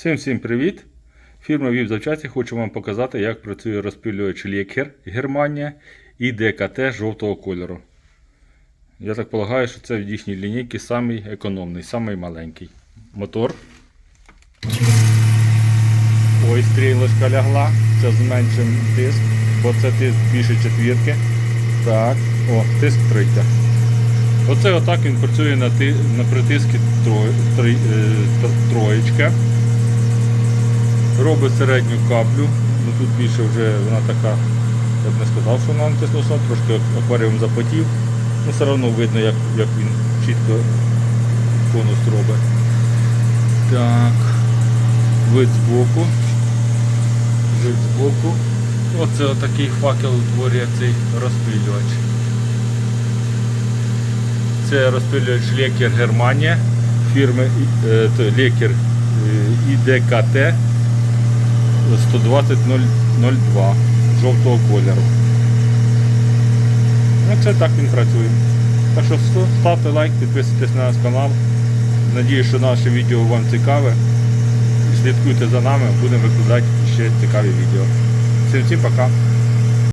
Всім всім привіт! Фірма Віп Завчасті хочу вам показати, як працює розпилювач Лєкер Германія і ДКТ жовтого кольору. Я так полагаю, що це в їхній лінійці самий економний, самий маленький. Мотор. Ось стрілочка лягла. Це зменшимо тиск, бо це тиск більше четвірки. Так, о, тиск трійка. Оце отак він працює на, ти, на три, е, троєчка. Робить середню каплю. Ну тут більше вже вона така, я б не сказав, що вона антисносно, трошки акваріум запотів. Ну все одно видно, як, як він чітко конус робить. Так. Вид збоку. Вид збоку. Оце отакий факел утворює цей розпилювач. Це розпилювач Лекер Германія фірми е, Лекер е, ІДКТ 12002 жовтого кольору. Ну, це так він працює. Так що ставте лайк, підписуйтесь на наш канал. Надію, що наше відео вам цікаве. Слідкуйте за нами, будемо викладати ще цікаві відео. Всім всім пока!